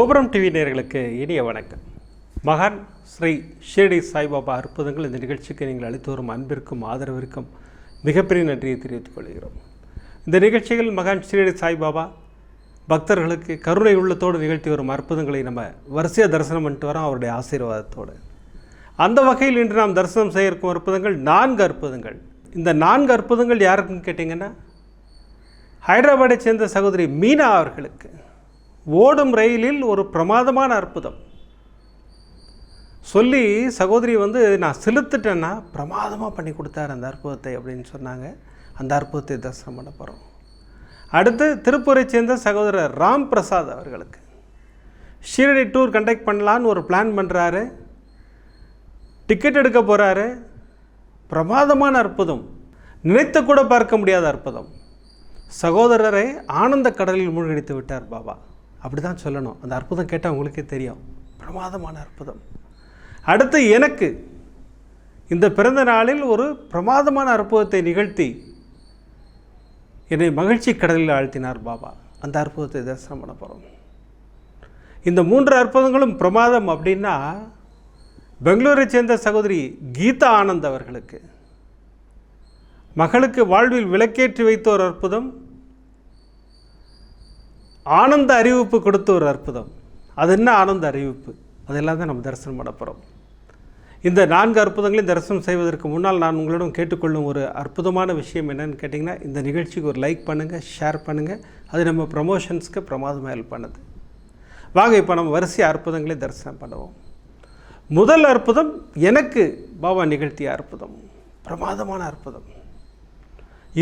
கோபுரம் டிவி நேர்களுக்கு இனிய வணக்கம். மகான் ஸ்ரீ ஷிரடி சாய்பாபா அற்புதங்கள் இந்த நிகழ்ச்சிக்கு நீங்கள் அளித்து வரும் அன்பிற்கும் ஆதரவிற்கும் மிகப்பெரிய நன்றியை தெரிவித்துக் கொள்கிறோம். இந்த நிகழ்ச்சியில் மகான் ஷிரடி சாய்பாபா பக்தர்களுக்கு கருணை உள்ளத்தோடு நிகழ்த்தி வரும் அற்புதங்களை நம்ம வரிசையாக தரிசனம் பண்ணிட்டு வரோம் அவருடைய ஆசீர்வாதத்தோடு. அந்த வகையில் இன்று நாம் தரிசனம் செய்ய இருக்கும் அற்புதங்கள் நான்கு அற்புதங்கள். இந்த நான்கு அற்புதங்கள் யாருக்குன்னு கேட்டிங்கன்னா ஹைதராபாடை சேர்ந்த சகோதரி மீனா அவர்களுக்கு. ஓடும் ரயிலில் ஒரு பிரமாதமான அற்புதம். சொல்லி சகோதரி வந்து நான் செலுத்துட்டேன்னா பிரமாதமாக பண்ணி கொடுத்தார் அந்த அற்புதத்தை அப்படின்னு சொன்னாங்க. அந்த அற்புதத்தை தரிசனம் பண்ண போகிறோம் அடுத்து திருப்பூரை சேர்ந்த சகோதரர் ராம் பிரசாத் அவர்களுக்கு. ஷீரடி டூர் கண்டக்ட் பண்ணலான்னு ஒரு பிளான் பண்ணுறாரு டிக்கெட் எடுக்க போகிறாரு பிரமாதமான அற்புதம். நினைத்து கூட பார்க்க முடியாத அற்புதம். சகோதரரை ஆனந்த கடலில் மூழ்கடித்து விட்டார் பாபா. அப்படி தான் சொல்லணும். அந்த அற்புதம் கேட்டால் உங்களுக்கே தெரியும். பிரமாதமான அற்புதம். அடுத்து எனக்கு இந்த பிறந்த நாளில் ஒரு பிரமாதமான அற்புதத்தை நிகழ்த்தி என்னை மகிழ்ச்சி கடலில் ஆழ்த்தினார் பாபா. அந்த அற்புதத்தை தரிசனம் பண்ண போகிறோம் இந்த மூன்று அற்புதங்களும் பிரமாதம் அப்படின்னா பெங்களூரை சேர்ந்த சகோதரி கீதா ஆனந்த் அவர்களுக்கு மகளுக்கு வாழ்வில் விளக்கேற்றி வைத்த ஒரு அற்புதம் ஆனந்த அறிவிப்பு கொடுத்த ஒரு அற்புதம். அது என்ன ஆனந்த அறிவிப்பு? அதெல்லாம் தான் நம்ம தரிசனம் பண்ண போகிறோம் இந்த நான்கு அற்புதங்களையும் தரிசனம் செய்வதற்கு முன்னால் நான் உங்களிடம் கேட்டுக்கொள்ளும் ஒரு அற்புதமான விஷயம் என்னன்னு கேட்டிங்கன்னா இந்த நிகழ்ச்சிக்கு ஒரு லைக் பண்ணுங்கள் ஷேர் பண்ணுங்கள் அது நம்ம ப்ரமோஷன்ஸ்க்கு பிரமாதமாக ஹெல்ப் பண்ணுது. வாங்க இப்போ நம்ம வரிசை அற்புதங்களை தரிசனம் பண்ணுவோம். முதல் அற்புதம் எனக்கு பாபா நிகழ்த்திய அற்புதம். பிரமாதமான அற்புதம்.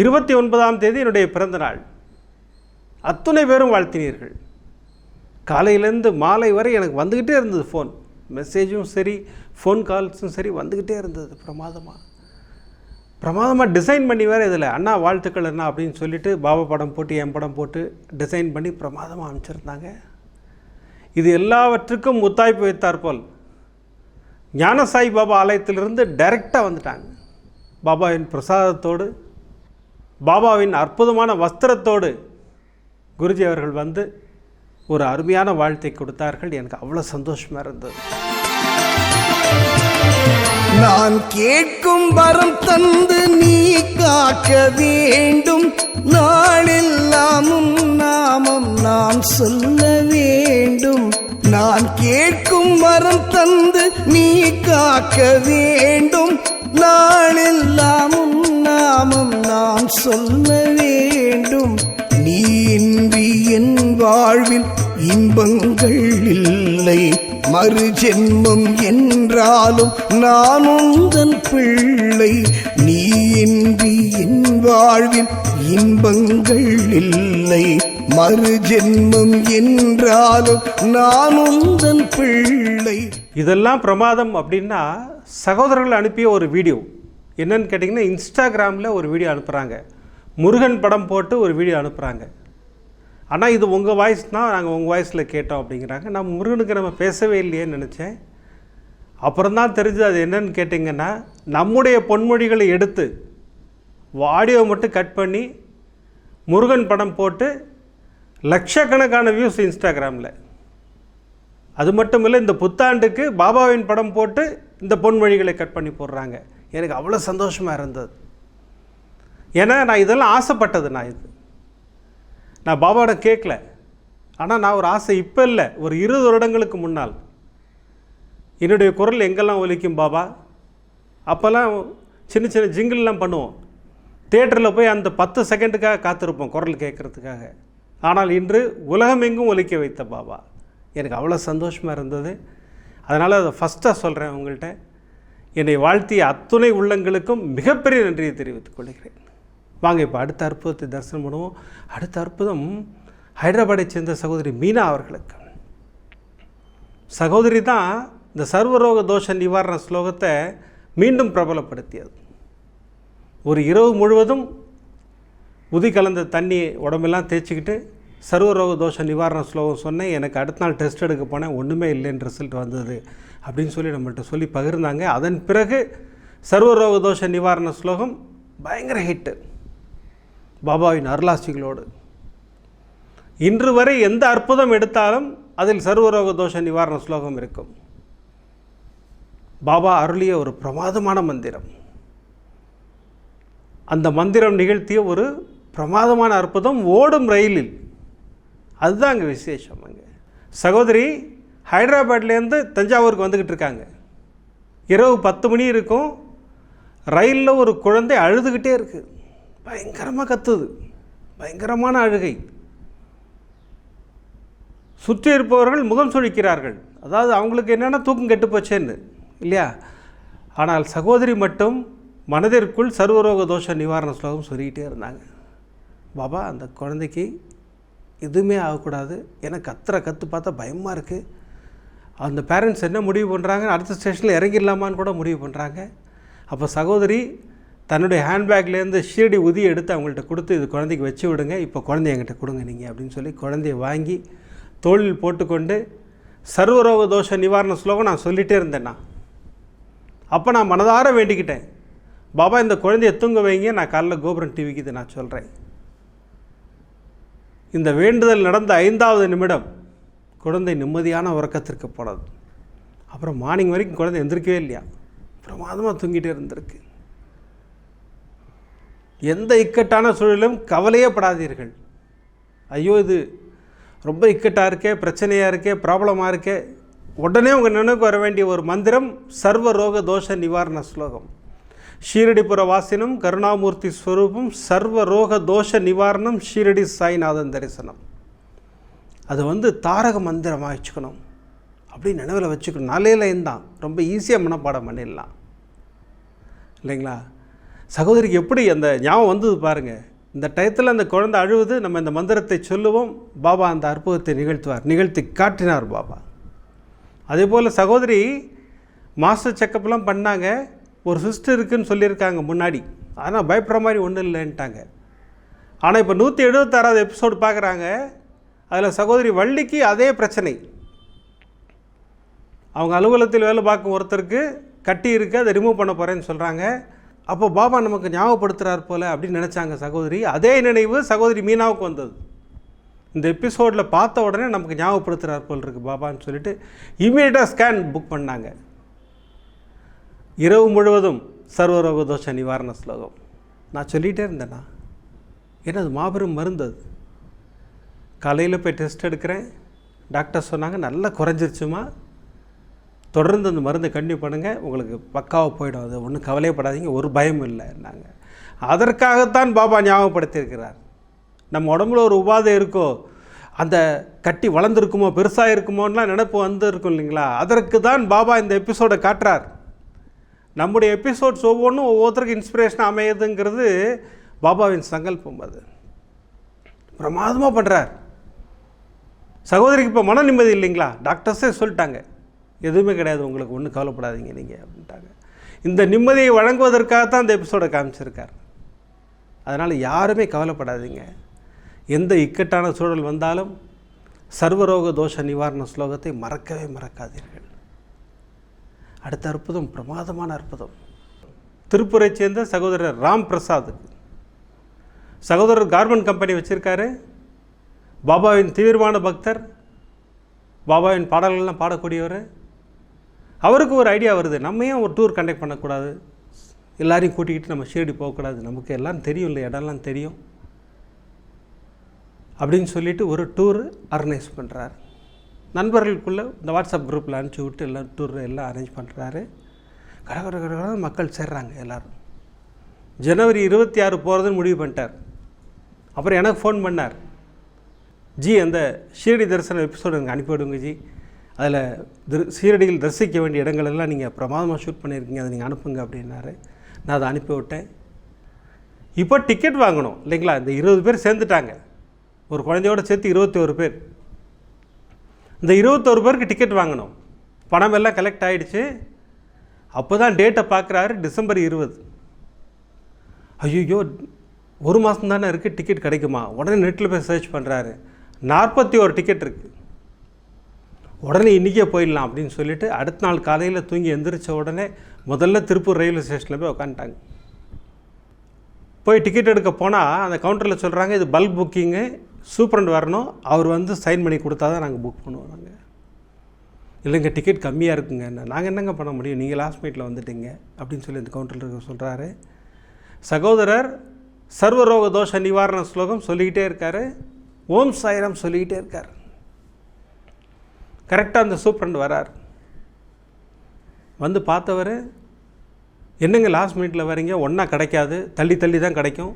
இருபத்தி ஒன்பதாம் தேதி என்னுடைய பிறந்த நாள். அத்துணை பேரும் வாழ்த்தினீர்கள். காலையிலேருந்து மாலை வரை எனக்கு வந்துக்கிட்டே இருந்தது ஃபோன் மெசேஜும் சரி ஃபோன் கால்ஸும் சரி வந்துக்கிட்டே இருந்தது பிரமாதமாக பிரமாதமாக டிசைன் பண்ணி வேறு இதில் அண்ணா வாழ்த்துக்கள் அண்ணா அப்படின்னு சொல்லிட்டு பாபா படம் போட்டு என் படம் போட்டு டிசைன் பண்ணி பிரமாதமாக அனுப்பிச்சிருந்தாங்க. இது எல்லாவற்றுக்கும் முத்தாய்ப்பு வைத்தார் போல். ஞானசாய் பாபா ஆலயத்திலிருந்து டைரெக்டாக வந்துட்டாங்க. பாபாவின் பிரசாதத்தோடு பாபாவின் அற்புதமான வஸ்திரத்தோடு குருஜி அவர்கள் வந்து ஒரு அருமையான வாழ்த்தை கொடுத்தார்கள். எனக்கு அவ்வளோ சந்தோஷமாக இருந்தது. நான் கேட்கும் வரம் தந்து நீ காக்க வேண்டும். நாளெல்லாமும் நாமம் நான் சொல்ல வேண்டும். நான் கேட்கும் வரம் தந்து நீ காக்க வேண்டும். நாளெல்லாமும் நாமம் நான் சொல்ல வேண்டும். என் வாழ்வில் இன்பங்கள் இல்லை. மறு ஜென்மம் என்றாலும் நான் உந்தன் பிள்ளை. நீ இன்றி என் வாழ்வில் இன்பங்கள் இல்லை. மறு ஜென்மம் என்றாலும் நான் உந்தன் பிள்ளை. இதெல்லாம் பிரமாதம் அப்படின்னா சகோதரர்கள் அனுப்பிய ஒரு வீடியோ. என்னன்னு கேட்டிங்கன்னா இன்ஸ்டாகிராமில் ஒரு வீடியோ அனுப்புகிறாங்க முருகன் படம் போட்டு ஒரு வீடியோ அனுப்புகிறாங்க ஆனால் இது உங்கள் வாய்ஸ் தான் நாங்கள் உங்கள் வாய்ஸில் கேட்டோம் அப்படிங்கிறாங்க. நான் முருகனுக்கு நம்ம பேசவே இல்லையேன்னு நினச்சேன். அப்புறம் தான் தெரிஞ்சது அது என்னன்னு கேட்டிங்கன்னா நம்முடைய பொன்மொழிகளை எடுத்து ஆடியோ மட்டும் கட் பண்ணி முருகன் படம் போட்டு லட்சக்கணக்கான வியூஸ் இன்ஸ்டாகிராமில். அது மட்டும் இல்லை இந்த புத்தாண்டுக்கு பாபாவின் படம் போட்டு இந்த பொன்மொழிகளை கட் பண்ணி போடுறாங்க. எனக்கு அவ்வளோ சந்தோஷமாக இருந்தது. ஏன்னா நான் இதெல்லாம் ஆசைப்பட்டது நான் இது. நான் பாபாவோட கேட்கல ஆனால் நான் ஒரு ஆசை இப்போ இல்லை. ஒரு இருபது வருடங்களுக்கு முன்னால். என்னுடைய குரல் எங்கெல்லாம் ஒலிக்கும் பாபா? அப்போல்லாம் சின்ன சின்ன ஜிங்கிள்லாம் பண்ணுவோம். தேட்டரில் போய் அந்த பத்து செகண்டுக்காக காத்திருப்போம் குரல் கேட்குறதுக்காக. ஆனால் இன்று உலகமெங்கும் ஒலிக்க வைத்த பாபா. எனக்கு அவ்வளோ சந்தோஷமாக இருந்தது. அதனால் அதை ஃபஸ்ட்டாக சொல்கிறேன் உங்கள்கிட்ட என்னை வாழ்த்திய அத்துணை உள்ளங்களுக்கும் மிகப்பெரிய நன்றியை தெரிவித்துக் கொள்கிறேன். வாங்க இப்போ அடுத்த அற்புதத்தை தரிசனம் பண்ணுவோம். அடுத்த அற்புதம் ஹைதராபாடை சேர்ந்த சகோதரி மீனா அவர்களுக்கு. சகோதரி தான் இந்த சர்வரோக தோஷ நிவாரண ஸ்லோகத்தை மீண்டும் பிரபலப்படுத்தியது. ஒரு இரவு முழுவதும் உதி கலந்த தண்ணி உடம்பெல்லாம் தேய்ச்சிக்கிட்டு சர்வரோக தோஷ நிவாரண ஸ்லோகம் சொன்னேன். எனக்கு அடுத்த நாள் டெஸ்ட் எடுக்க போனேன். ஒன்றுமே இல்லைன்னு ரிசல்ட் வந்தது அப்படின்னு சொல்லி நம்மள்கிட்ட சொல்லி பகிர்ந்தாங்க. அதன் பிறகு சர்வரோக தோஷ நிவாரண ஸ்லோகம் பயங்கர ஹிட்டு பாபாவின் அருளாசிகளோடு. இன்று வரை எந்த அற்புதம் எடுத்தாலும் அதில் சர்வரோக தோஷ நிவாரண ஸ்லோகம் இருக்கும். பாபா அருளிய ஒரு பிரமாதமான மந்திரம். அந்த மந்திரம் நிகழ்த்திய ஒரு பிரமாதமான அற்புதம் ஓடும் ரயிலில். அதுதான் அங்கே விசேஷம் அங்கே. சகோதரி ஹைதராபாட்லேருந்து தஞ்சாவூருக்கு வந்துக்கிட்டு இருக்காங்க. இரவு பத்து மணி இருக்கும். ரயிலில் ஒரு குழந்தை அழுதுகிட்டே இருக்குது பயங்கரமாக கத்துது. பயங்கரமான அழுகை. சுற்றி இருப்பவர்கள் முகம் சுழிக்கிறார்கள். அதாவது அவங்களுக்கு என்னென்னா தூக்கம் கெட்டு போச்சேன்னு இல்லையா? ஆனால் சகோதரி மட்டும் மனதிற்குள் சர்வரோக தோஷ நிவாரண ஸ்லோகம் சொல்லிக்கிட்டே இருந்தாங்க. பாபா அந்த குழந்தைக்கு எதுவுமே ஆகக்கூடாது. எனக்கு கத்துற கற்று பார்த்தா பயமாக இருக்குது அந்த பேரண்ட்ஸ் என்ன முடிவு பண்ணுறாங்க அடுத்த ஸ்டேஷனில் இறங்கிடலாமான்னு கூட முடிவு பண்ணுறாங்க அப்போ சகோதரி தன்னுடைய ஹேண்ட்பேக்லேருந்து ஷீரடி உதி எடுத்து அவங்கள்ட்ட கொடுத்து இது குழந்தைக்கு வச்சு விடுங்க இப்போ குழந்தைய என்கிட்ட கொடுங்க நீங்கள் அப்படின்னு சொல்லி குழந்தைய வாங்கி தோளில் போட்டுக்கொண்டு சர்வரோக தோஷ நிவாரண ஸ்லோகம் நான் சொல்லிகிட்டே இருந்தேன்னா அப்போ நான் மனதார வேண்டிக்கிட்டேன். பாபா இந்த குழந்தைய தூங்க வைங்க நான் காலைல கோபுரம் டிவிக்கு இதை நான் சொல்கிறேன் இந்த வேண்டுதல் நடந்த ஐந்தாவது நிமிடம் குழந்தை நிம்மதியான உறக்கத்திற்கு போனது. அப்புறம் மார்னிங் வரைக்கும் குழந்தை எந்திரிக்கவே இல்லையா? பிரமாதமாக தூங்கிட்டே இருந்திருக்கு. எந்த இக்கட்டான சூழலும் கவலையே படாதீர்கள். ஐயோ இது ரொம்ப இக்கட்டாக இருக்கே பிரச்சனையாக இருக்கே ப்ராப்ளமாக இருக்கே. உடனே உங்கள் நினைவுக்கு வர வேண்டிய ஒரு மந்திரம் சர்வ ரோக தோஷ நிவாரண ஸ்லோகம். ஷீரடிபுர வாசினம் கருணாமூர்த்தி ஸ்வரூபம் சர்வ ரோக தோஷ நிவாரணம் ஷீரடி சாய்நாதன் தரிசனம். அது வந்து தாரக மந்திரமாக வச்சுக்கணும். அப்படி நினைவில் வச்சுக்கணும். நாலே தான் ரொம்ப ஈஸியாக மனப்பாடம் பண்ணிடலாம். இல்லைங்களா? சகோதரிக்கு எப்படி அந்த ஞாபகம் வந்தது பாருங்கள் இந்த டயத்தில் அந்த குழந்தை அழுவுது நம்ம இந்த மந்திரத்தை சொல்லுவோம். பாபா அந்த அற்புதத்தை நிகழ்த்துவார் நிகழ்த்தி காட்டினார் பாபா. அதே போல் சகோதரி மாஸ்டர் செக்கப்லாம் பண்ணாங்க. ஒரு சிஸ்டர் இருக்குதுன்னு சொல்லியிருக்காங்க முன்னாடி. ஆனால் பயப்படுற மாதிரி ஒன்றும் இல்லைன்ட்டாங்க. ஆனால் இப்போ நூற்றி எழுபத்தாறாவது எபிசோடு பார்க்குறாங்க அதில் சகோதரி வள்ளிக்கு அதே பிரச்சனை. அவங்க அலுவலகத்தில் வேலை பார்க்கும் ஒருத்தருக்கு கட்டி இருக்கு அதை ரிமூவ் பண்ண போகிறேன்னு சொல்கிறாங்க அப்போ பாபா நமக்கு ஞாபகப்படுத்துகிறார் போல் அப்படின்னு நினச்சாங்க சகோதரி. அதே நினைவு சகோதரி மீனாவுக்கு வந்தது. இந்த எபிசோடில் பார்த்த உடனே நமக்கு ஞாபகப்படுத்துகிறார் போல் இருக்குது பாபான்னு சொல்லிட்டு இமீடியட்டாக ஸ்கேன் புக் பண்ணாங்க. இரவு முழுவதும் சர்வரோக தோஷ நிவாரண ஸ்லோகம். நான் சொல்லிகிட்டே இருந்தேண்ணா ஏன்னா அது மாபெரும் மருந்து அது? காலையில் போய் டெஸ்ட் எடுக்கிறேன். டாக்டர் சொன்னாங்க நல்லா குறைஞ்சிருச்சுமா? தொடர்ந்து அந்த மருந்தை கண்டினியூ பண்ணுங்கள் உங்களுக்கு பக்காவாக போயிடும். அது ஒன்றும் கவலையப்படாதீங்க. ஒரு பயம் இல்லைன்னாங்க அதற்காகத்தான் பாபா ஞாபகப்படுத்தியிருக்கிறார். நம்ம உடம்புல ஒரு உபாதை இருக்கோ? அந்த கட்டி வளர்ந்துருக்குமோ? பெருசாக இருக்குமோன்னுலாம் நினப்பு வந்துருக்கும் இல்லைங்களா? அதற்கு தான் பாபா இந்த எபிசோடை காட்டுறார். நம்முடைய எபிசோட்ஸ் ஒவ்வொன்றும் ஒவ்வொருத்தருக்கு இன்ஸ்பிரேஷன் அமையுதுங்கிறது பாபாவின் சங்கல்பம் அது. பிரமாதமாக பண்ணுறார் சகோதரிக்கு இப்போ மன நிம்மதி இல்லைங்களா? டாக்டர்ஸே சொல்லிட்டாங்க. எதுவுமே கிடையாது உங்களுக்கு ஒன்றும் கவலைப்படாதீங்க நீங்கள் அப்படின்ட்டாங்க. இந்த நிம்மதியை வழங்குவதற்காக தான் இந்த எபிசோடை காமிச்சிருக்கார். அதனால் யாருமே கவலைப்படாதீங்க. எந்த இக்கட்டான சூழல் வந்தாலும் சர்வரோக தோஷ நிவாரண ஸ்லோகத்தை மறக்கவே மறக்காதீர்கள். அடுத்த அற்புதம் பிரமாதமான அற்புதம். திருப்பூரை சேர்ந்த சகோதரர் ராம் பிரசாத்துக்கு சகோதரர் கார்மெண்ட் கம்பெனி வச்சுருக்காரு. பாபாவின் தீவிரமான பக்தர். பாபாவின் பாடல்கள்லாம் பாடக்கூடியவர். அவருக்கு ஒரு ஐடியா வருது. நம்ம ஏன் ஒரு டூர் கண்டக்ட் பண்ணக்கூடாது? எல்லாரையும் கூட்டிக்கிட்டு நம்ம ஷீரடி போகக்கூடாது. நமக்கு எல்லாம் தெரியும் இல்லை இடம்லாம் தெரியும். அப்படின்னு சொல்லிவிட்டு ஒரு டூர் ஆர்கனைஸ் பண்ணுறாரு நண்பர்களுக்குள்ளே இந்த வாட்ஸ்அப் குரூப்பில் அனுப்பிச்சி விட்டு எல்லாம் டூர் எல்லாம் அரேஞ்ச் பண்ணுறாரு கட கட மக்கள் சேர்றாங்க எல்லோரும். ஜனவரி இருபத்தி ஆறு போகிறதுன்னு முடிவு பண்ணிட்டார். அப்புறம் எனக்கு ஃபோன் பண்ணார். ஜி அந்த ஷீரடி தரிசனம் எபிசோடு எனக்கு அனுப்பிவிடுங்க ஜி. அதில் திரு சீரடியில் தரிசிக்க வேண்டிய இடங்கள் எல்லாம் நீங்கள் பிரமாதமாக ஷூட் பண்ணியிருக்கீங்க அதை நீங்கள் அனுப்புங்க அப்படின்னாரு. நான் அதை அனுப்பி விட்டேன். இப்போ டிக்கெட் வாங்கணும் இல்லைங்களா? இந்த இருபது பேர் சேர்ந்துட்டாங்க. ஒரு குழந்தையோட சேர்த்து இருபத்தி ஒரு பேர். இந்த இருபத்தோரு பேருக்கு டிக்கெட் வாங்கணும். பணம் எல்லாம் கலெக்ட் ஆகிடுச்சு அப்போ தான் டேட்டை பார்க்குறாரு டிசம்பர் இருபது. ஐயோ ஒரு மாதம் தானே இருக்குது டிக்கெட் கிடைக்குமா? உடனே நெட்டில் போய் சர்ச் பண்ணுறாரு நாற்பத்தி ஒரு டிக்கெட் இருக்குது உடனே இன்றைக்கே போயிடலாம் அப்படின்னு சொல்லிட்டு அடுத்த நாள் காலையில் தூங்கி எந்திரிச்ச உடனே முதல்ல திருப்பூர் ரயில்வே ஸ்டேஷனில் போய் உக்காந்துட்டாங்க. போய் டிக்கெட் எடுக்க போனால் அந்த கவுண்டரில் சொல்கிறாங்க இது பல்க் புக்கிங்கு சூப்பரண்ட் வரணும். அவர் வந்து சைன் பண்ணி கொடுத்தா தான் நாங்கள் புக் பண்ணுவோம் நாங்கள் இல்லைங்க டிக்கெட் கம்மியாக இருக்குங்க. நாங்கள் என்னங்க பண்ண முடியும்? நீங்கள் லாஸ்ட் மினிட்ல வந்துட்டீங்க. அப்படின்னு சொல்லி இந்த கவுண்டரில் இருக்க சொல்கிறாரு சகோதரர் சர்வரோக தோஷ நிவாரண ஸ்லோகம் சொல்லிக்கிட்டே இருக்கார். ஓம் சாயிரம் சொல்லிக்கிட்டே இருக்கார். கரெக்டாக அந்த சூப்பரண்ட் வரார். வந்து பார்த்தவர் என்னங்க லாஸ்ட் மினிட்ல வரீங்க? ஒன்றா கிடைக்காது. தள்ளி தள்ளி தான் கிடைக்கும்.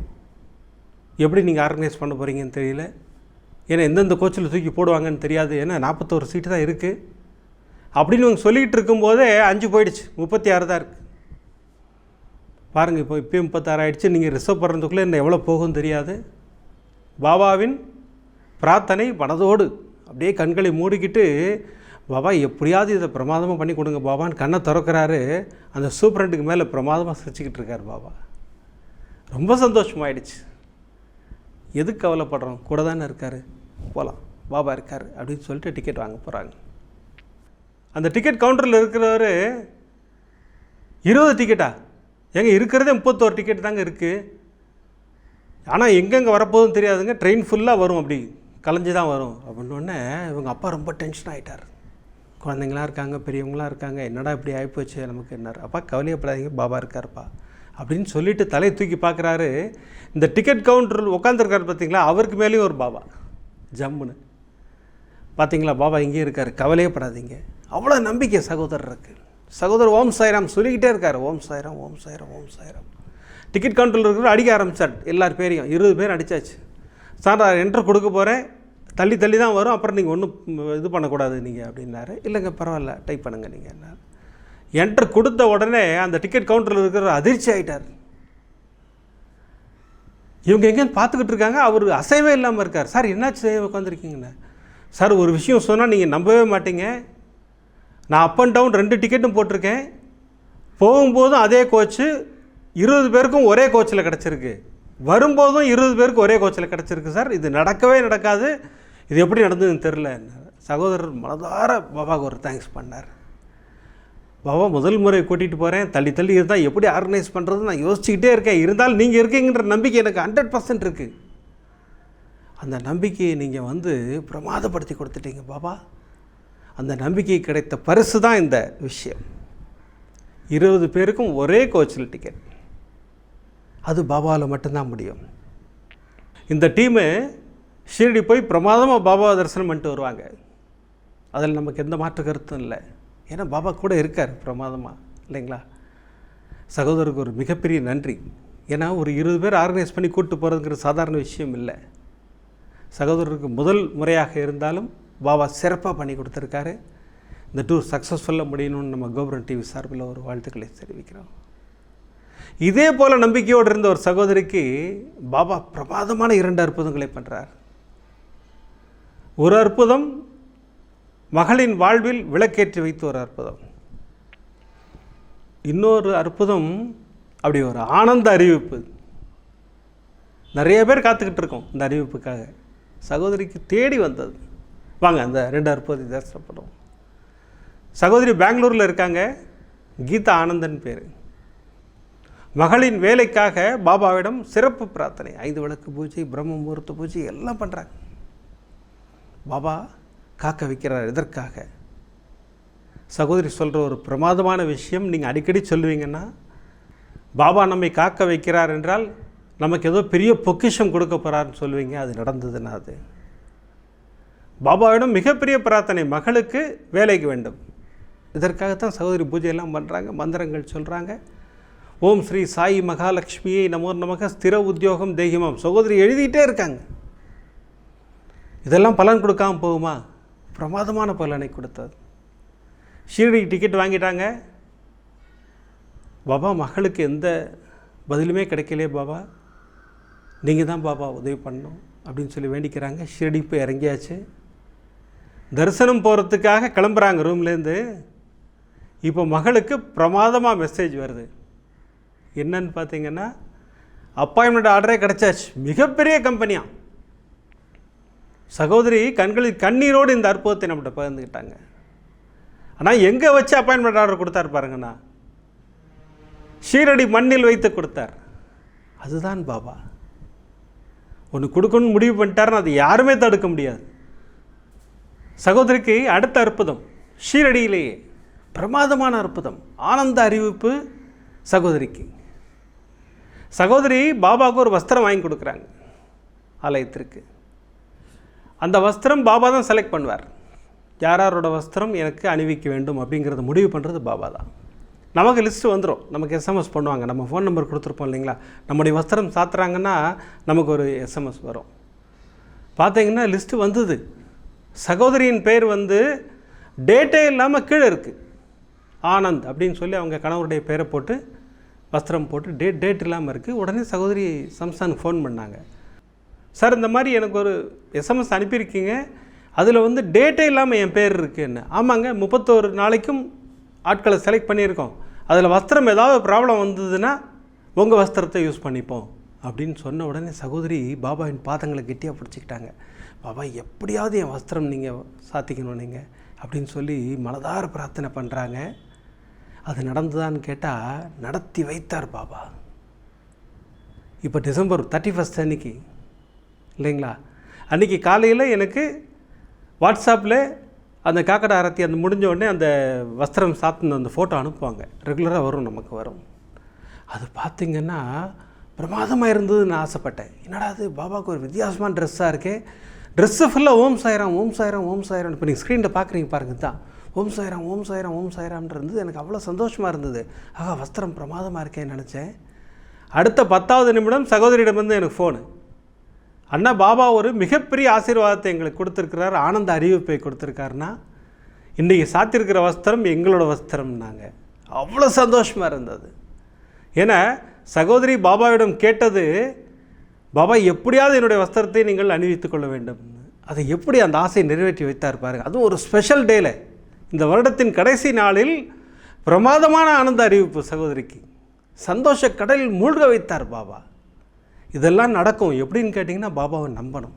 எப்படி நீங்கள் ஆர்கனைஸ் பண்ண போகிறீங்கன்னு தெரியல. ஏன்னா எந்தெந்த கோச்சில் தூக்கி போடுவாங்கன்னு தெரியாது. ஏன்னா நாற்பத்தோரு சீட்டு தான் இருக்குது அப்படின்னு இவங்க சொல்லிக்கிட்டு இருக்கும்போதே அஞ்சு போயிடுச்சு. முப்பத்தி ஆறு தான் இருக்குது பாருங்கள் இப்போ இப்போயும் முப்பத்தாறு ஆயிடுச்சு. நீங்கள் ரிசர்வ் பண்ணுறதுக்குள்ளே இன்னும் எவ்வளோ போகும் தெரியாது. பாபாவின் பிரார்த்தனை மனதோடு அப்படியே கண்களை மூடிக்கிட்டு பாபா எப்படியாவது இதை பிரமாதமாக பண்ணி கொடுங்க பாபான்னு கண்ணை திறக்கிறாரு. அந்த சூப்பரண்ட்டுக்கு மேலே பிரமாதமாக சிரிச்சுக்கிட்டு இருக்கார் பாபா. ரொம்ப சந்தோஷமாயிடுச்சு. எதுக்கு கவலைப்படுறோம்? கூட தானே இருக்கார். போகலாம் பாபா இருக்கார். அப்படின்னு சொல்லிட்டு டிக்கெட் வாங்க போகிறாங்க அந்த டிக்கெட் கவுண்டரில் இருக்கிறவர் இருபது டிக்கெட்டா ஏங்க இருக்கிறதே முப்பத்தோரு டிக்கெட் தாங்க இருக்குது ஆனால் எங்கெங்கே வரப்போதும் தெரியாதுங்க. ட்ரெயின் ஃபுல்லாக வரும் அப்படி. கலைஞ்சு தான் வரும். அப்படின்னோடனே இவங்க அப்பா ரொம்ப டென்ஷன் ஆகிட்டார் குழந்தைங்களாம் இருக்காங்க பெரியவங்களாம் இருக்காங்க என்னடா இப்படி ஆகிப்போச்சு நமக்கு என்னார். அப்பா கவலையப்படாதீங்க பாபா இருக்காருப்பா. அப்படின்னு சொல்லிட்டு தலையை தூக்கி பார்க்குறாரு. இந்த டிக்கெட் கவுண்டர் உட்காந்துருக்காரு பார்த்தீங்களா அவருக்கு மேலேயும் ஒரு பாபா. ஜம்முன்னு. பார்த்தீங்களா பாபா இங்கேயே இருக்கார். கவலையப்படாதீங்க. அவ்வளோ நம்பிக்கை சகோதரர் இருக்குது சகோதரர் ஓம் சாய்ராம் சொல்லிக்கிட்டே இருக்கார். ஓம் சாய்ராம் ஓம் சாய்ராம் ஓம் சாய்ராம். டிக்கெட் கவுண்டரில் இருக்கிற அடிக்க ஆரம்பித்தார் எல்லார் பேரையும். இருபது பேர் அடித்தாச்சு சார் நான் என்ட்ரு கொடுக்க போகிறேன் தள்ளி தள்ளி தான் வரும். அப்புறம் நீங்கள் ஒன்றும் இது பண்ணக்கூடாது நீங்கள் அப்படின்னாரு. இல்லைங்க பரவாயில்ல. டைப் பண்ணுங்கள் நீங்கள் என்ன என்ட்ரு கொடுத்த உடனே அந்த டிக்கெட் கவுண்டரில் இருக்கிற அதிர்ச்சி ஆகிட்டார் இவங்க எங்கேயும் பார்த்துக்கிட்டு இருக்காங்க. அவர் அசைவே இல்லாமல் இருக்கார். சார் என்னாச்சு? உட்காந்துருக்கீங்கண்ணே சார் ஒரு விஷயம் சொன்னால் நீங்கள் நம்பவே மாட்டீங்க. நான் அப் அண்ட் டவுன் ரெண்டு டிக்கெட்டும் போட்டிருக்கேன். போகும்போதும் அதே கோச்சு இருபது பேருக்கும் ஒரே கோச்சில் கிடச்சிருக்கு. வரும்போதும் இருபது பேருக்கு ஒரே கோச்சில் கிடச்சிருக்கு சார். இது நடக்கவே நடக்காது. இது எப்படி நடந்ததுன்னு தெரில சகோதரர் மனதார பாபாவுக்கு ஒரு தேங்க்ஸ் பண்ணார். பாபா முதல் முறை கூட்டிகிட்டு போகிறேன் தள்ளி தள்ளி இருந்தால் எப்படி ஆர்கனைஸ் பண்ணுறது நான் யோசிச்சுக்கிட்டே இருக்கேன். இருந்தாலும் நீங்கள் இருக்கீங்கன்ற நம்பிக்கை எனக்கு ஹண்ட்ரட் பர்சன்ட் இருக்குது அந்த நம்பிக்கையை நீங்கள் வந்து பிரமாதப்படுத்தி கொடுத்துட்டீங்க பாபா. அந்த நம்பிக்கை கிடைத்த பரிசு தான் இந்த விஷயம். இருபது பேருக்கும் ஒரே கோச்சில் டிக்கெட் அது பாபாவில் மட்டும்தான் முடியும். இந்த டீமு ஷீரடி போய் பிரமாதமாக பாபாவை தரிசனம் பண்ணிட்டு வருவாங்க. அதில் நமக்கு எந்த மாற்று கருத்தும் இல்லை. ஏன்னா பாபா கூட இருக்கார் பிரமாதமாக இல்லைங்களா? சகோதரருக்கு ஒரு மிகப்பெரிய நன்றி. ஏன்னா ஒரு இருபது பேர் ஆர்கனைஸ் பண்ணி கூப்பிட்டு போகிறதுங்கிற சாதாரண விஷயம் இல்லை. சகோதரருக்கு முதல் முறையாக இருந்தாலும் பாபா சிறப்பாக பண்ணி கொடுத்துருக்காரு. இந்த டூர் சக்ஸஸ்ஃபுல்லாக முடியணும்னு நம்ம கோபுரம் டிவி சார்பில் ஒரு வாழ்த்துக்களை தெரிவிக்கிறோம். இதே போல் நம்பிக்கையோடு இருந்த ஒரு சகோதரிக்கு பாபா பிரமாதமான இரண்டு அற்புதங்களை பண்ணுறார் ஒரு அற்புதம் மகளின் வாழ்வில் விளக்கேற்றி வைத்து ஒரு அற்புதம். இன்னொரு அற்புதம் அப்படி ஒரு ஆனந்த அறிவிப்பு. நிறைய பேர் காத்துக்கிட்டு இருக்கோம் இந்த அறிவிப்புக்காக. சகோதரிக்கு தேடி வந்தது. வாங்க அந்த ரெண்டு அற்புதத்தை தரிசனப்படும் சகோதரி பெங்களூரில் இருக்காங்க. கீதா ஆனந்தன் பேர். மகளின் வேலைக்காக பாபாவிடம் சிறப்பு பிரார்த்தனை. ஐந்து விளக்கு பூஜை பிரம்ம முகூர்த்த பூஜை எல்லாம் பண்ணுறாங்க பாபா காக்க வைக்கிறார் எதற்காக? சகோதரி சொல்கிற ஒரு பிரமாதமான விஷயம் நீங்கள் அடிக்கடி சொல்லுவீங்கன்னா பாபா நம்மை காக்க வைக்கிறார் என்றால் நமக்கு ஏதோ பெரிய பொக்கிஷம் கொடுக்க போகிறாருன்னு சொல்லுவீங்க. அது நடந்ததுன்னா அது. பாபாவிடம் மிகப்பெரிய பிரார்த்தனை மகளுக்கு வேலைக்கு வேண்டும். இதற்காகத்தான் சகோதரி பூஜையெல்லாம் பண்ணுறாங்க மந்திரங்கள் சொல்கிறாங்க ஓம் ஸ்ரீ சாய் மகாலட்சுமியை நமோ நமக ஸ்திர உத்தியோகம் தெய்வம். சகோதரி எழுதிட்டே இருக்காங்க. இதெல்லாம் பலன் கொடுக்காம போகுமா? பிரமாதமான பலனை கொடுத்தது. ஷீரடி டிக்கெட் வாங்கிட்டாங்க. பாபா மகளுக்கு எந்த பதிலுமே கிடைக்கலையே பாபா. நீங்கள் தான் பாபா உதவி பண்ணணும் அப்படின்னு சொல்லி வேண்டிக்கிறாங்க. ஷீரடி போய் இறங்கியாச்சு. தரிசனம் போகிறதுக்காக கிளம்புறாங்க ரூம்லேருந்து இப்போ மகளுக்கு பிரமாதமாக மெசேஜ் வருது. என்னன்னு பார்த்தீங்கன்னா அப்பாயின்மெண்ட் ஆர்டரே கிடச்சாச்சு. மிகப்பெரிய கம்பெனியாக சகோதரி கண்களில் கண்ணீரோடு இந்த அற்புதத்தை நம்மகிட்ட பகிர்ந்துக்கிட்டாங்க. ஆனால் எங்கே வச்சு அப்பாயின்மெண்ட் ஆர்டர் கொடுத்தாரு பாருங்கண்ணா ஷீரடி மண்ணில் வைத்து கொடுத்தார். அதுதான் பாபா. ஒன்று கொடுக்கணும்னு முடிவு பண்ணிட்டாருன்னா அது யாருமே தடுக்க முடியாது. சகோதரிக்கு அடுத்த அற்புதம் ஷீரடியிலேயே. பிரமாதமான அற்புதம் ஆனந்த அறிவிப்பு சகோதரிக்கு. சகோதரி பாபாவுக்கு ஒரு வஸ்திரம் வாங்கி கொடுக்குறாங்க ஆலயத்திற்கு. அந்த வஸ்திரம் பாபா தான் செலக்ட் பண்ணுவார். யாரோட வஸ்திரம் எனக்கு அணிவிக்க வேண்டும் அப்படிங்கிறத முடிவு பண்ணுறது பாபா தான். நமக்கு லிஸ்ட்டு வந்துடும் நமக்கு எஸ்எம்எஸ் பண்ணுவாங்க. நம்ம ஃபோன் நம்பர் கொடுத்துருப்போம் இல்லைங்களா? நம்முடைய வஸ்திரம் சாத்துறாங்கன்னா நமக்கு ஒரு எஸ்எம்எஸ் வரும். பார்த்தீங்கன்னா லிஸ்ட்டு வந்தது. சகோதரியின் பேர் வந்து டேட்டே இல்லாமல் கீழே இருக்குது ஆனந்த் அப்படின்னு சொல்லி அவங்க கணவருடைய பேரை போட்டு வஸ்திரம் போட்டு டேட் டேட் இல்லாமல் இருக்குது உடனே சகோதரி சம்ஸ்தானுக்கு ஃபோன் பண்ணாங்க. சார் இந்த மாதிரி எனக்கு ஒரு எஸ்எம்எஸ் அனுப்பியிருக்கீங்க. அதில் வந்து டேட்டே இல்லாமல் என் பேர் இருக்குன்னு. ஆமாங்க முப்பத்தோரு நாளைக்கும் ஆட்களை செலக்ட் பண்ணியிருக்கோம். அதில் வஸ்திரம் ஏதாவது ப்ராப்ளம் வந்ததுன்னா உங்கள் வஸ்திரத்தை யூஸ் பண்ணிப்போம். அப்படின்னு சொன்ன உடனே சகோதரி பாபாவின் பாதங்களை கெட்டியாக பிடிச்சிக்கிட்டாங்க. பாபா எப்படியாவது என் வஸ்திரம் நீங்கள் சாத்திக்கணும் நீங்கள் அப்படின்னு சொல்லி மனதார பிரார்த்தனை பண்ணுறாங்க அது நடந்ததான்னு கேட்டால் நடத்தி வைத்தார் பாபா. இப்போ டிசம்பர் தேர்ட்டி ஃபஸ்ட் அன்னைக்கு இல்லைங்களா? அன்றைக்கி காலையில் எனக்கு வாட்ஸ்அப்பில் அந்த காக்கடை அரத்தி அந்த முடிஞ்ச உடனே அந்த வஸ்திரம் சாத்தின அந்த ஃபோட்டோ அனுப்புவாங்க. ரெகுலராக வரும் நமக்கு வரும். அது பார்த்திங்கன்னா பிரமாதமாக இருந்ததுன்னு ஆசைப்பட்டேன். என்னடா அது பாபாவுக்கு ஒரு வித்தியாசமான ட்ரெஸ்ஸாக இருக்கே. ட்ரெஸ்ஸு ஃபுல்லாக ஓம் சாயிரம் ஓம் சாயிரம் ஓம் சாயிரம் இப்போ நீங்கள் ஸ்க்ரீனில் பார்க்குறீங்க பாருங்க தான் ஓம் சாயிராம் ஓம் சாயிராம் ஓம் சாயிராம்னு இருந்தது எனக்கு அவ்வளோ சந்தோஷமாக இருந்தது. ஆகா வஸ்திரம் பிரமாதமாக இருக்கேன்னு நினச்சேன். அடுத்த பத்தாவது நிமிடம் சகோதரியிடம் வந்து எனக்கு ஃபோனு அண்ணா பாபா ஒரு மிகப்பெரிய ஆசீர்வாதத்தை எங்களுக்கு கொடுத்துருக்கிறார். ஆனந்த அறிவிப்பை கொடுத்துருக்காருன்னா இன்றைக்கி சாத்திருக்கிற வஸ்திரம் எங்களோட வஸ்திரம்னாங்க. அவ்வளோ சந்தோஷமாக இருந்தது. ஏன்னா சகோதரி பாபாவிடம் கேட்டது பாபா எப்படியாவது என்னுடைய வஸ்திரத்தை நீங்கள் அணிவித்துக்கொள்ள வேண்டும். அதை எப்படி அந்த ஆசையை நிறைவேற்றி வைத்தார் பாருங்கள் அதுவும் ஒரு ஸ்பெஷல் டேயில் இந்த வருடத்தின் கடைசி நாளில் பிரமாதமான ஆனந்த அறிவிப்பு சகோதரிக்கு சந்தோஷ கடலில் மூழ்க வைத்தார் பாபா. இதெல்லாம் நடக்கும் எப்படின்னு கேட்டிங்கன்னா பாபாவை நம்பணும்.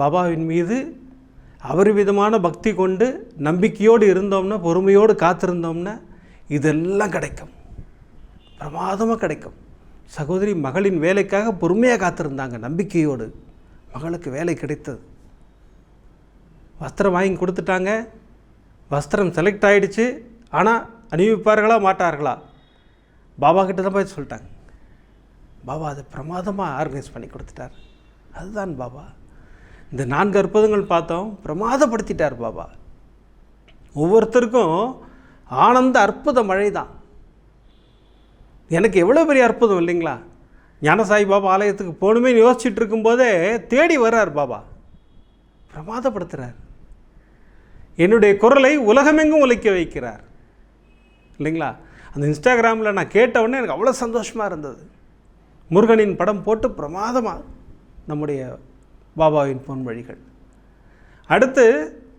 பாபாவின் மீது அபரிவிதமான பக்தி கொண்டு நம்பிக்கையோடு இருந்தோம்னா பொறுமையோடு காத்திருந்தோம்னா இதெல்லாம் கிடைக்கும். பிரமாதமாக கிடைக்கும். சகோதரி மகளின் வேலைக்காக பொறுமையாக காத்திருந்தாங்க நம்பிக்கையோடு. மகளுக்கு வேலை கிடைத்தது. வஸ்திரம் வாங்கி கொடுத்துட்டாங்க. வஸ்திரம் செலக்ட் ஆகிடுச்சு ஆனால் அணிவிப்பார்களா மாட்டார்களா? பாபா கிட்ட தான் போய் சொல்லிட்டாங்க. பாபா அதை பிரமாதமாக ஆர்கனைஸ் பண்ணி கொடுத்துட்டார். அதுதான் பாபா. இந்த நான்கு அற்புதங்கள் பார்த்தோம் பிரமாதப்படுத்திட்டார் பாபா. ஒவ்வொருத்தருக்கும் ஆனந்த அற்புத மழை தான் எனக்கு எவ்வளோ பெரிய அற்புதம் இல்லைங்களா? ஞானசாய் பாபா ஆலயத்துக்கு போகணுமே யோசிச்சுட்டு இருக்கும்போதே தேடி வர்றார் பாபா. பிரமாதப்படுத்துகிறார் என்னுடைய குரலை உலகமெங்கும் ஒலிக்க வைக்கிறார். இல்லைங்களா? அந்த இன்ஸ்டாகிராமில் நான் கேட்டவுடனே எனக்கு அவ்வளோ சந்தோஷமாக இருந்தது. முருகனின் படம் போட்டு பிரமாதமாக நம்முடைய பாபாவின் பொன்வழிகள் அடுத்து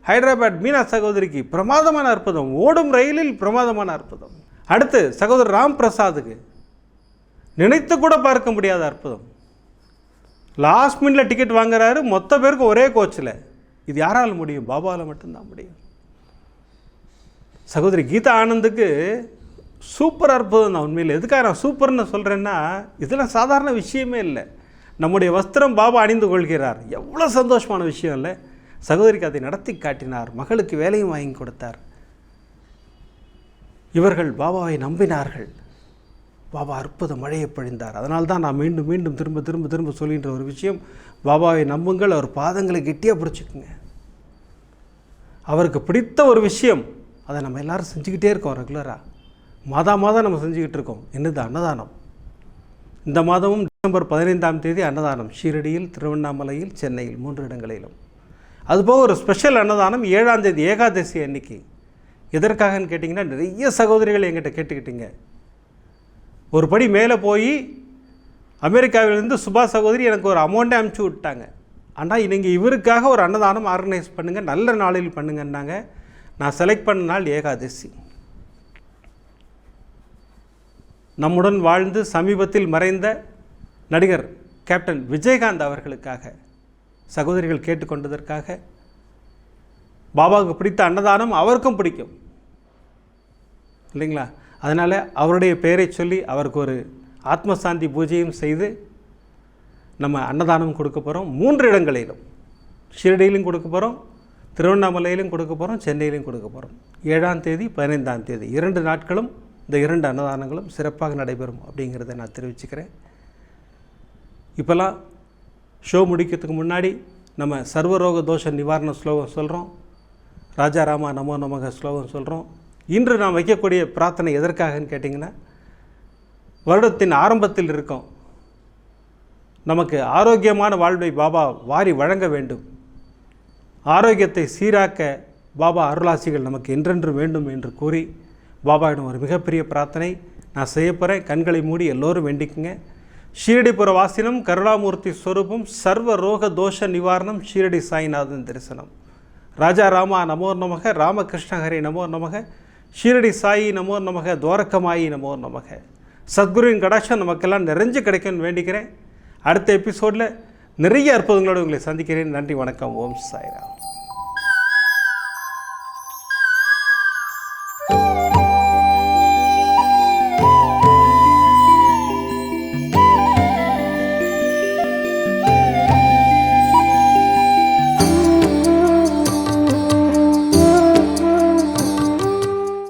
ஹைதராபாத் மீனா சகோதரிக்கு பிரமாதமான அற்புதம். ஓடும் ரயிலில் பிரமாதமான அற்புதம். அடுத்து சகோதரர் ராம் பிரசாத்துக்கு நினைத்து கூட பார்க்க முடியாத அற்புதம். லாஸ்ட் மினிட்ல டிக்கெட் வாங்குறாரு. மொத்த பேருக்கு ஒரே கோச்சில். இது யாரால் முடியும்? பாபாவில் மட்டும்தான் முடியும். சகோதரி கீதா ஆனந்துக்கு சூப்பர் அற்புதம் தான் உண்மையில். எதுக்காக நான் சூப்பர்னு சொல்கிறேன்னா இதெல்லாம் சாதாரண விஷயமே இல்லை. நம்முடைய வஸ்திரம் பாபா அணிந்து கொள்கிறார். எவ்வளோ சந்தோஷமான விஷயம் இல்லை. சகோதரிக்கு அதை நடத்தி காட்டினார். மகளுக்கு வேலையும் வாங்கி கொடுத்தார். இவர்கள் பாபாவை நம்பினார்கள். பாபா அற்புத மழையை பொழிந்தார். அதனால் தான் நான் மீண்டும் மீண்டும் திரும்ப திரும்ப திரும்ப சொல்கின்ற ஒரு விஷயம் பாபாவை நம்புங்கள் அவர் பாதங்களை கெட்டியாக பிடிச்சிக்குங்க. அவருக்கு பிடித்த ஒரு விஷயம் அதை நம்ம எல்லாரும் செஞ்சுக்கிட்டே இருக்கோம் ரெகுலராக மாதா மாதம் நம்ம செஞ்சுக்கிட்டு இருக்கோம். என்னது அன்னதானம்? இந்த மாதமும் டிசம்பர் பதினைந்தாம் தேதி அன்னதானம். ஷீரடியில் திருவண்ணாமலையில் சென்னையில் மூன்று இடங்களிலும். அதுபோக ஒரு ஸ்பெஷல் அன்னதானம் ஏழாம் தேதி ஏகாதசி அன்னைக்கு. எதற்காகன்னு கேட்டிங்கன்னா நிறைய சகோதரிகள் எங்கிட்ட கேட்டுக்கிட்டீங்க. ஒரு படி மேலே போய் அமெரிக்காவிலேருந்து சுபா சகோதரி எனக்கு ஒரு அமௌண்ட்டை அனுப்பிச்சி விட்டாங்க. ஆனால் நீங்கள் இவருக்காக ஒரு அன்னதானம் ஆர்கனைஸ் பண்ணுங்கள் நல்ல நாளில் பண்ணுங்கன்னாங்க. நான் செலக்ட் பண்ண நாள் ஏகாதசி. நம்முடன் வாழ்ந்து சமீபத்தில் மறைந்த நடிகர் கேப்டன் விஜயகாந்த் அவர்களுக்காக சகோதரிகள் கேட்டுக்கொண்டதற்காக பாபாவுக்கு பிடித்த அன்னதானம் அவருக்கும் பிடிக்கும். இல்லைங்களா? அதனால் அவருடைய பெயரை சொல்லி அவருக்கு ஒரு ஆத்மசாந்தி பூஜையும் செய்து நம்ம அன்னதானம் கொடுக்க போகிறோம் மூன்று இடங்களிலும். ஷிரடியிலும் கொடுக்க போகிறோம் திருவண்ணாமலையிலும் கொடுக்க போகிறோம் சென்னையிலும் கொடுக்க போகிறோம் ஏழாம் தேதி பதினைந்தாம் தேதி. இரண்டு நாட்களும் இந்த இரண்டு அன்னதானங்களும் சிறப்பாக நடைபெறும் அப்படிங்கிறத நான் தெரிவிச்சுக்கிறேன். இப்போல்லாம் ஷோ முடிக்கிறதுக்கு முன்னாடி நம்ம சர்வரோக தோஷ நிவாரண ஸ்லோகம் சொல்கிறோம் ராஜாராமா நமோ நமக ஸ்லோகம் சொல்கிறோம் இன்று நாம் வைக்கக்கூடிய பிரார்த்தனை எதற்காகன்னு கேட்டிங்கன்னா வருடத்தின் ஆரம்பத்தில் இருக்கோம். நமக்கு ஆரோக்கியமான வாழ்வை பாபா வாரி வழங்க வேண்டும். ஆரோக்கியத்தை சீராக்க பாபா அருளாசிகள் நமக்கு என்றென்று வேண்டும் என்று கூறி பாபாவிடம் ஒரு மிகப்பெரிய பிரார்த்தனை நான் செய்ய போகிறேன் கண்களை மூடி எல்லோரும் வேண்டிக்குங்க. ஷீரடிபுர வாசினம் கருணாமூர்த்தி ஸ்வரூபம் சர்வ ரோக தோஷ நிவாரணம் ஷீரடி சாய்நாதன் தரிசனம். ராஜா ராமா நமோ நமக ராமகிருஷ்ண ஹரி நமோ நமக. ஷீரடி சாயி நமோ நமக துவாரகமாயி நமோ நமக. சத்குருவின் கடாட்சம் நமக்கெல்லாம் நிறைஞ்சு கிடைக்கும்னு வேண்டிக்கிறேன். அடுத்த எபிசோடில் நிறைய அற்புதங்களோடு உங்களை சந்திக்கிறேன். நன்றி வணக்கம். ஓம் சாய்ராம்.